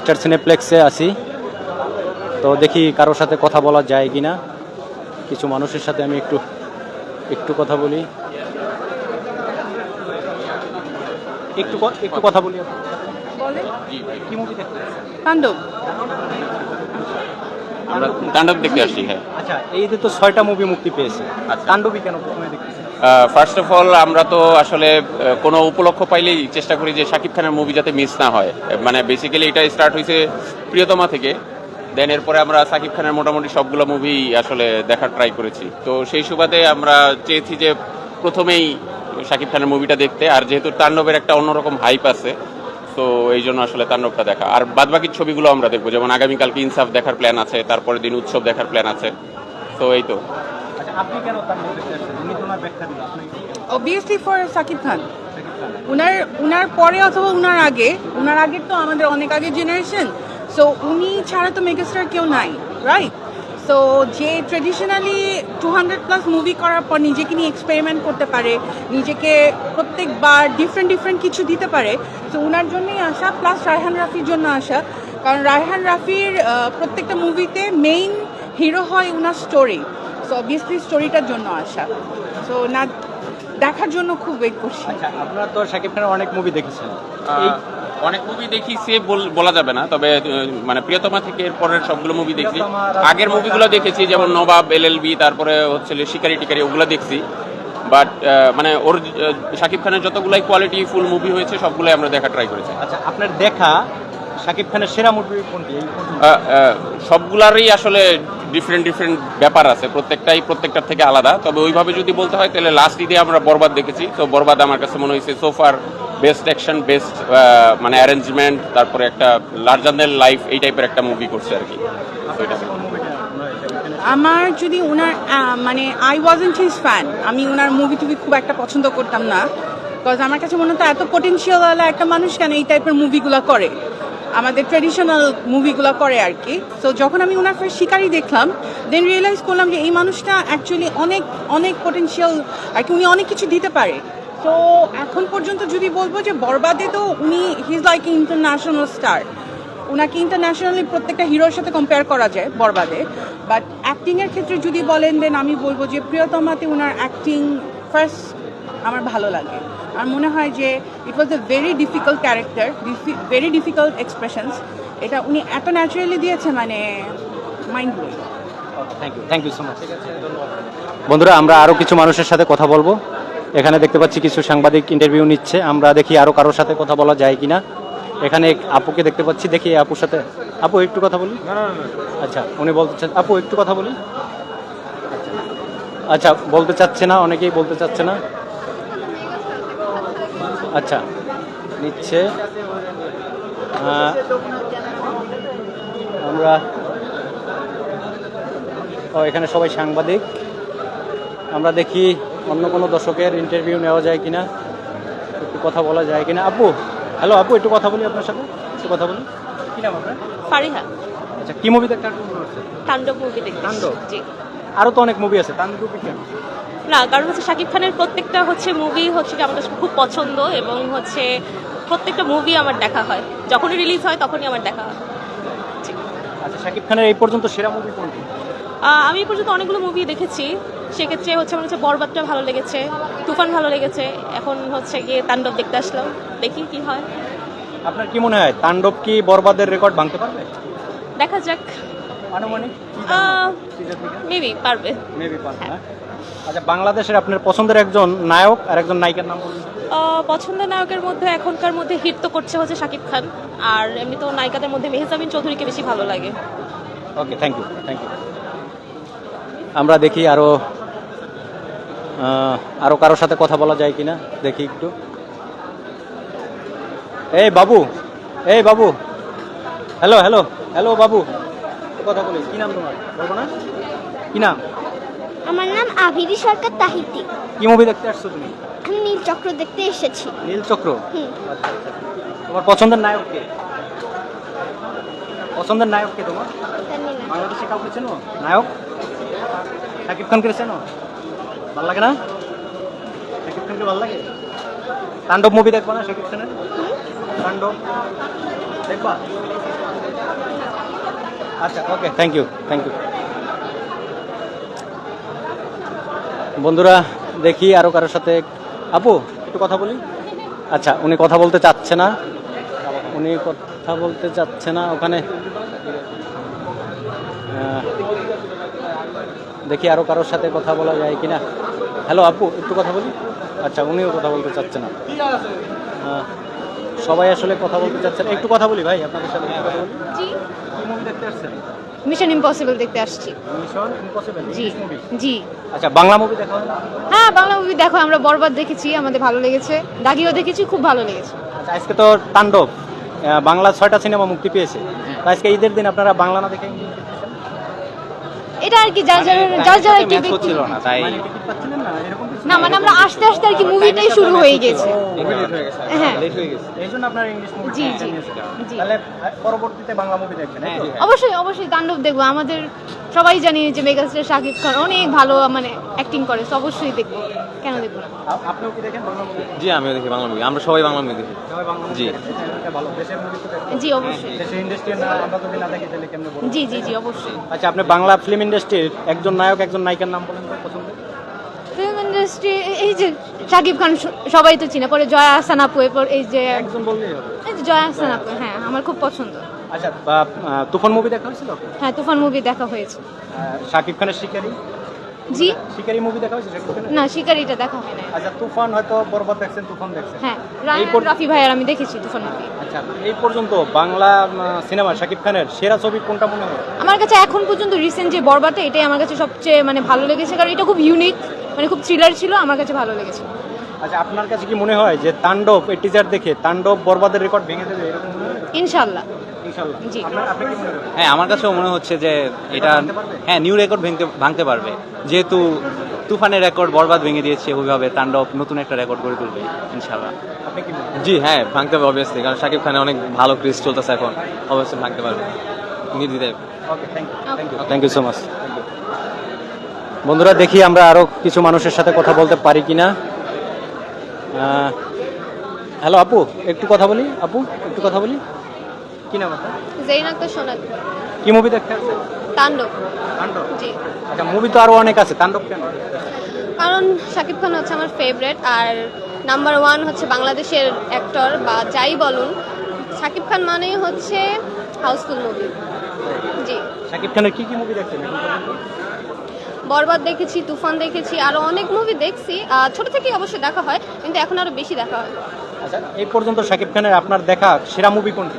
Star সিনেপ্লেক্সে আছি। তো দেখি কারোর সাথে কথা বলা যায় কি না কিছু মানুষের সাথে আমি একটু একটু কথা বলি। একটু একটু কথা বলি। আপনার সাথে। কি মুভি দেখতে তাণ্ডব আমরা তাণ্ডব দেখতে আসছি হ্যাঁ। আচ্ছা এই যে তো ছয়টা মুভি মুক্তি পেয়েছে। আচ্ছা। কেন প্রথমে দেখতেছেন? ফার্স্ট অফ অল আমরা তো আসলে কোনো উপলক্ষ পাইলেই চেষ্টা করি যে শাকিব খানের মুভি যাতে মিস না হয়। মানে বেসিক্যালি এটা স্টার্ট হয়েছে প্রিয়তমা থেকে। দেন এরপরে আমরা সাকিব খানের মোটামুটি সবগুলো মুভি আসলে দেখার ট্রাই করেছি। তো সেই সুবাদে আমরা চেয়েছি যে প্রথমেই শাকিব খানের মুভিটা দেখতে। আর যেহেতু তাণ্ডবের একটা অন্যরকম হাইপ আছে, তো এই জন্য আসলে তাণ্ডবটা দেখা। আর বাদবাকি ছবিগুলো আমরা দেখব। যেমন আগামীকালকে ইনসাফ দেখার প্ল্যান আছে, তারপরের দিন উৎসব দেখার প্ল্যান আছে। তো এই তো। আচ্ছা আপনি কেন ওনার অবভিয়াসলি ফর সাকিব খান। উনার উনার পরে অথবা উনার আগে উনার আগে তো আমাদের অনেক আগে জেনারেশন সো উনি ছাড়া তো মেগাস্টার কেউ নাই রাইট সো যে traditionally two hundred plus movie করার পর নিজেকে নিয়ে এক্সপেরিমেন্ট করতে পারে নিজেকে প্রত্যেকবার ডিফারেন্ট ডিফারেন্ট কিছু দিতে পারে তো উনার জন্যই আসা প্লাস রায়হান রাফির জন্য আসা। কারণ রায়হান রাফির প্রত্যেকটা মুভিতে মেইন হিরো হয় উনার স্টোরি সো অবভিয়াসলি স্টোরিটার জন্য আসা। সো না দেখার জন্য খুব ওয়েট করছি। আচ্ছা আপনারা তো শাকিব খানের অনেক মুভি দেখেছেন। অনেক মুভি দেখি সে বল- বলা যাবে না তবে মানে প্রিয়তমা থেকে এর পরের সবগুলো মুভি দেখছি। আগের মুভিগুলো দেখেছি যেমন নবাব এলএলবি তারপরে হচ্ছে শিকারি টিকারি ওগুলো দেখছি। বাট মানে ওর শাকিব খানের যতগুলাই কোয়ালিটি ফুল মুভি হয়েছে সবগুলোই আমরা দেখা ট্রাই করেছি। আচ্ছা আপনার দেখা শাকিব খানের সেরা মুভি কোনটি? সবগুলারই আসলে ডিফারেন্ট ডিফারেন্ট ব্যাপার আছে। প্রত্যেকটাই প্রত্যেকটার থেকে আলাদা। তবে ওইভাবে যদি বলতে হয়, তাহলে লাস্ট ঈদে আমরা বরবাদ দেখেছি। তো বরবাদ আমার কাছে মনে হয়েছে so far best action best মানে অ্যারেঞ্জমেন্ট তারপরে একটা লার্জার লাইফ এই টাইপের একটা মুভি করছে আর কি? আমার যদি ওনার মানে আই ওয়াজেন্ট হিজ ফ্যান আমি ওনার মুভি টুভি খুব একটা পছন্দ করতাম না। বিকজ আমার কাছে মনে হতো, এত পোটেন্সিয়াল একটা মানুষ কেন এই টাইপের মুভিগুলো করে? আমাদের ট্রেডিশনাল মুভিগুলো করে আর কি। তো যখন আমি ওনার ফার্স্ট শিকারি দেখলাম দেন রিয়েলাইজ করলাম যে এই মানুষটা অ্যাকচুয়ালি অনেক অনেক পোটেন্সিয়াল আর কি উনি অনেক কিছু দিতে পারে। তো এখন পর্যন্ত যদি বলব যে বরবাদে তো উনি হিজ লাইক ইন্টারন্যাশনাল স্টার ওনাকে ইন্টারন্যাশনালি প্রত্যেকটা হিরোর সাথে কম্পেয়ার করা যায় বরবাদে। বাট অ্যাক্টিংয়ের ক্ষেত্রে যদি বলেন দেন আমি বলব যে প্রিয়তমাতে ওনার অ্যাক্টিং ফার্স্ট আমার ভালো লাগে। আর মনে হয় যে it was a very difficult character very difficult expressions এটা উনি এত ন্যাচারালি দিয়েছে মানে mind blowing thank you thank you so much বন্ধুরা আমরা আরও কিছু মানুষের সাথে কথা বলব। এখানে দেখতে পাচ্ছি কিছু সাংবাদিক ইন্টারভিউ নিচ্ছে। আমরা দেখি আরও কারোর সাথে কথা বলা যায় কিনা। এখানে আপুকে দেখতে পাচ্ছি। দেখি আপুর সাথে। আপু একটু কথা বলি? আচ্ছা উনি বলতে চান আপু একটু কথা বলি? আচ্ছা বলতে চাচ্ছে না অনেকেই বলতে চাচ্ছে না। আচ্ছা নিচ্ছে। আমরা ও এখানে সবাই সাংবাদিক। আমরা দেখি অন্য কোনো দর্শকের ইন্টারভিউ নেওয়া যায় কিনা একটু কথা বলা যায় কিনা। আপু হ্যালো আপু একটু কথা বলি আপনার সাথে একটু কথা বলি। কি নাম আপনার? ফারিহা। আচ্ছা কি মুভি দেখতে তাণ্ডব মুভি দেখতে তাণ্ডব? জি। আরও তো অনেক মুভি আছে কেন না কারণ হচ্ছে শাকিব খানের প্রত্যেকটা হচ্ছে মুভি হচ্ছে আমার কাছে খুব পছন্দ এবং হচ্ছে প্রত্যেকটা মুভি আমার দেখা হয়। যখনই রিলিজ হয় তখনই আমার দেখা হয়। আচ্ছা শাকিব খানের এই পর্যন্ত সেরা মুভি কোনটি? আমি এই পর্যন্ত অনেকগুলো মুভি দেখেছি। সেক্ষেত্রে হচ্ছে আমার হচ্ছে বরবাদটা ভালো লেগেছে তুফান ভালো লেগেছে। এখন হচ্ছে গিয়ে তাণ্ডব দেখতে আসলাম দেখি কি হয়। আপনার কি মনে হয় তাণ্ডব কি বরবাদের রেকর্ড ভাঙতে পারবে? দেখা যাক। আনুমানিক মেবি পারবে। মেবি পারবে আচ্ছা বাংলাদেশের আপনার পছন্দের একজন নায়ক আর একজন নায়িকার নাম বলুন। পছন্দের নায়কের মধ্যে এখনকার মধ্যে হিট তো করছে হচ্ছে শাকিব খান। আর এমনি তো নায়িকাদের মধ্যে মেহজাবিন চৌধুরীকে বেশি ভালো লাগে। Okay thank you thank you আমরা দেখি আরও আরও কারোর সাথে কথা বলা যায় কিনা দেখি একটু। এই বাবু এই বাবু। হ্যালো হ্যালো হ্যালো বাবু। কথা বলি কি নাম তোমার? বলব না কি নাম? আমার নাম আভিরি সরকার তাহিতি। কি মুভি দেখতে আসছো তুমি? আমি নীল চক্র দেখতে এসেছি। নীলচক্র হুম। আচ্ছা, আচ্ছা। তোমার পছন্দের নায়ক কে? পছন্দের নায়ক কে তোমার? বাংলাদেশে কাউকে চেনো? নায়ক? শাকিব খানকে চেনো? ভালো লাগে না? শাকিব খানকে ভালো লাগে? তাণ্ডব মুভি দেখবা না শাকিব খানের? তাণ্ডব? দেখবা? আচ্ছা okay thank you thank you বন্ধুরা দেখি আরও কারোর সাথে। আপু একটু কথা বলি? আচ্ছা উনি কথা বলতে চাচ্ছে না। উনি কথা বলতে চাচ্ছে না ওখানে। দেখি আরও কারোর সাথে কথা বলা যায় কিনা। হ্যালো আপু একটু কথা বলি? আচ্ছা উনিও কথা বলতে চাচ্ছে না। সবাই আসলে কথা বলতে চাচ্ছে না। একটু কথা বলি ভাই আপনাদের সাথে একটু কথা বলি। মিশন ইম্পসিবল দেখতে আসছি। জি জি। আচ্ছা বাংলা মুভি দেখা হ্যাঁ বাংলা মুভি দেখো আমরা বরবাদ দেখেছি আমাদের ভালো লেগেছে। দাগিও দেখেছি খুব ভালো লেগেছে। আচ্ছা আজকে তো তাণ্ডব। বাংলা ছয়টা সিনেমা মুক্তি পেয়েছে। আজকে ঈদের দিন আপনারা বাংলা না দেখে? এটা আর কি যার যার যার যার আর কি ব্যক্তি- মানে না? না মানে আমরা আস্তে আস্তে আর কি মুভিটাই শুরু হয়ে গেছে। হ্যাঁ জি, জি, জি। পরবর্তীতে বাংলা মুভি দেখবেন অবশ্যই অবশ্যই তাণ্ডব দেখব। আমাদের সবাই জানি যে মেগাস্টার শাকিব খান অনেক ভালো মানে অ্যাক্টিং করে তো অবশ্যই দেখব। কেন দেখব না? আপনিও কি দেখেন বাংলা মুভি জি আমিও দেখি বাংলা মুভি আমরা সবাই বাংলা মুভি দেখি। জি। জি অবশ্যই। না না জি জি জি অবশ্যই। আচ্ছা আপনি বাংলা ফিল্ম ইন্ডাস্ট্রির একজন নায়ক একজন নায়িকার নাম বলেন পছন্দের ফিল্ম ইন্ডাস্ট্রি এই যে শাকিব খান সবাই তো চিনে পরে জয়া আহসান আপু এরপর এই যে একজন বললেই হবে। এই যে জয়া আহসান আপু হ্যাঁ আমার খুব পছন্দ। আচ্ছা তুফান মুভি দেখা হয়েছিল? হ্যাঁ তুফান মুভি দেখা হয়েছে। শাকিব খানের শিকারি? জি? শিকারি মুভি দেখা হয়েছে না? শিকারিটা দেখা হয় না। আচ্ছা তুফান হয়তো বরবাদ দেখছেন তুফান দেখছেন। হ্যাঁ রাফি ভাইয়ার আমি দেখেছি তুফান মুভি আচ্ছা এই পর্যন্ত বাংলা সিনেমা শাকিব খানের সেরা ছবি কোনটা মনে হয়? আমার কাছে এখন পর্যন্ত রিসেন্ট যে বরবাতে এটাই আমার কাছে সবচেয়ে মানে ভালো লেগেছে। কারণ এটা খুব ইউনিক মানে খুব থ্রিলার ছিল আমার কাছে ভালো লেগেছে। আচ্ছা আপনার কাছে কি মনে হয় যে তাণ্ডব এই টিজার দেখে তাণ্ডব বরবাদের রেকর্ড ভেঙে দেবে এরকম ইনশাল্লাহ মনে হ্যাঁ? আমার কাছেও মনে হচ্ছে যে এটা হ্যাঁ নিউ রেকর্ড ভাঙতে ভাঙতে পারবে। যেহেতু তুফানের রেকর্ড বরবাদ ভেঙে দিয়েছে ওইভাবে তাণ্ডব নতুন একটা রেকর্ড গড়ে তুলবে ইনশাল্লাহ আপনি কি করেন জি হ্যাঁ ভাঙতে পারবে অবভিয়াসলি কারণ শাকিব খানের অনেক ভালো ক্রিজ চলতেছে এখন। অবশ্যই ভাঙতে পারবে। Thank you thank you so much বন্ধুরা দেখি আমরা আরও কিছু মানুষের সাথে কথা বলতে পারি কিনা। হ্যালো আপু একটু কথা বলি আপু একটু কথা বলি। কি নাম আপনার? জেইন আক্তার সোনাল। কি মুভি দেখতে আসছেন? তাণ্ডব। তাণ্ডব? জি। আচ্ছা মুভি তো আরও অনেক আছে। তাণ্ডব কেন? কারণ শাকিব খান হচ্ছে আমার ফেভারেট আর নাম্বার ওয়ান হচ্ছে বাংলাদেশের অ্যাক্টর বা যাই বলুন শাকিব খান মানেই হচ্ছে হাউসফুল মুভি জি। শাকিব খানের কি কি মুভি দেখছেন বরবাদ দেখেছি তুফান দেখেছি আরও অনেক মুভি দেখছি। ছোট থেকেই অবশ্যই দেখা হয় কিন্তু এখন আরও বেশি দেখা হয়। আচ্ছা এই পর্যন্ত শাকিব খানের আপনার দেখা সেরা মুভি কোনটি?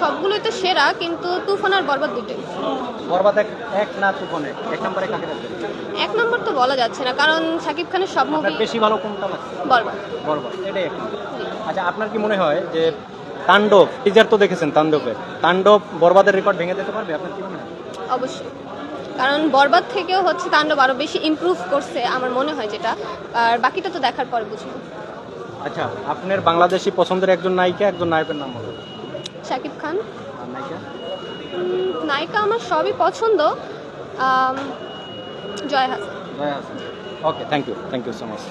সবগুলোই তো সেরা কিন্তু তুফান আর বরবাদ দুটোই। বরবাদ এক এক না তুফানে? এক নম্বরে কাকে রাখবেন এক নম্বর তো বলা যাচ্ছে না কারণ শাকিব খানের সব মুভি বেশি ভালো কোনটা লাগছে বরবাদ। বরবাদ এটাই এক আচ্ছা আপনার কি মনে হয় যে তাণ্ডব টিজার তো দেখেছেন তাণ্ডবের তাণ্ডব বরবাদের রেকর্ড ভেঙে দিতে পারবে? আপনার কি মনে হয়? অবশ্যই। কারণ বরবাদ থেকেও হচ্ছে তাণ্ডব আরও বেশি ইমপ্রুভ করছে আমার মনে হয় যেটা। আর বাকিটা তো দেখার পরে বুঝব। আচ্ছা আপনার বাংলাদেশি পছন্দের একজন নায়িকা একজন নায়কের নাম বলুন শাকিব খান। নায়িকা আমার সবই পছন্দ। Jaya Hasan. Okay thank you thank you so much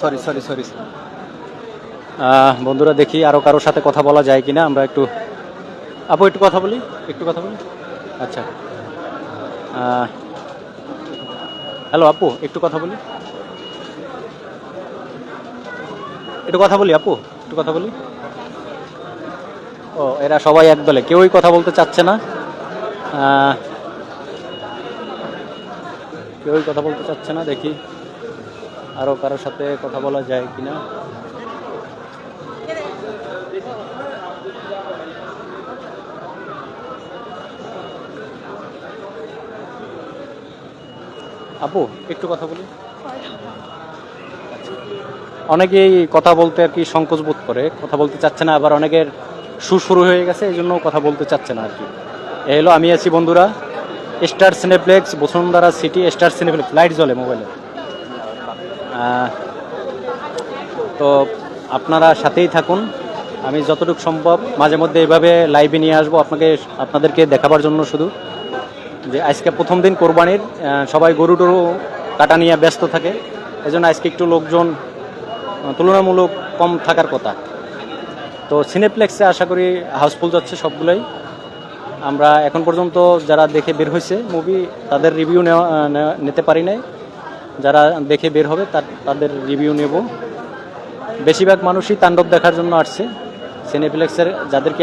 sorry sorry sorry বন্ধুরা দেখি আরও কারোর সাথে কথা বলা যায় কি না আমরা একটু আপু, একটু কথা বলি? একটু কথা বলি? আচ্ছা। হ্যালো আপু, একটু কথা বলি? একটু কথা বলি, আপু, একটু কথা বলি? ও, এরা সবাই এক দলে। কেউই কথা বলতে চাচ্ছে না। কেউই কথা বলতে চাচ্ছে না, দেখি আরও কারোর সাথে কথা বলা যায় কিনা। আপু একটু কথা বলি। আচ্ছা। অনেকেই কথা বলতে আর কি সংকোচ বোধ করে, কথা বলতে চাচ্ছে না, আবার অনেকের সুর শুরু হয়ে গেছে, এই জন্য কথা বলতে চাচ্ছে না আর কি। এ হলো, আমি আছি বন্ধুরা Star Cineplex Bashundhara City Star Cineplex light জ্বলে মোবাইলে তো আপনারা সাথেই থাকুন, আমি যতটুকু সম্ভব, মাঝে মধ্যে এইভাবে লাইভে নিয়ে আসব, আপনাকে, আপনাদেরকে দেখাবার জন্য শুধু। যে আজকে প্রথম দিন কোরবানির সবাই গরু টরু কাটা নিয়ে ব্যস্ত থাকে, এজন্য আজকে একটু লোকজন তুলনামূলক কম থাকার কথা। তো সিনেপ্লেক্সে আশা করি হাউসফুল যাচ্ছে সবগুলোই। আমরা এখন পর্যন্ত যারা দেখে বের হয়েছে মুভি তাদের রিভিউ নেওয়া নিতে পারি নাই। যারা দেখে বের হবে, তার, তাদের রিভিউ নেব। বেশিরভাগ মানুষই তাণ্ডব দেখার জন্য আসছে। সিনেপ্লেক্সের যাদেরকে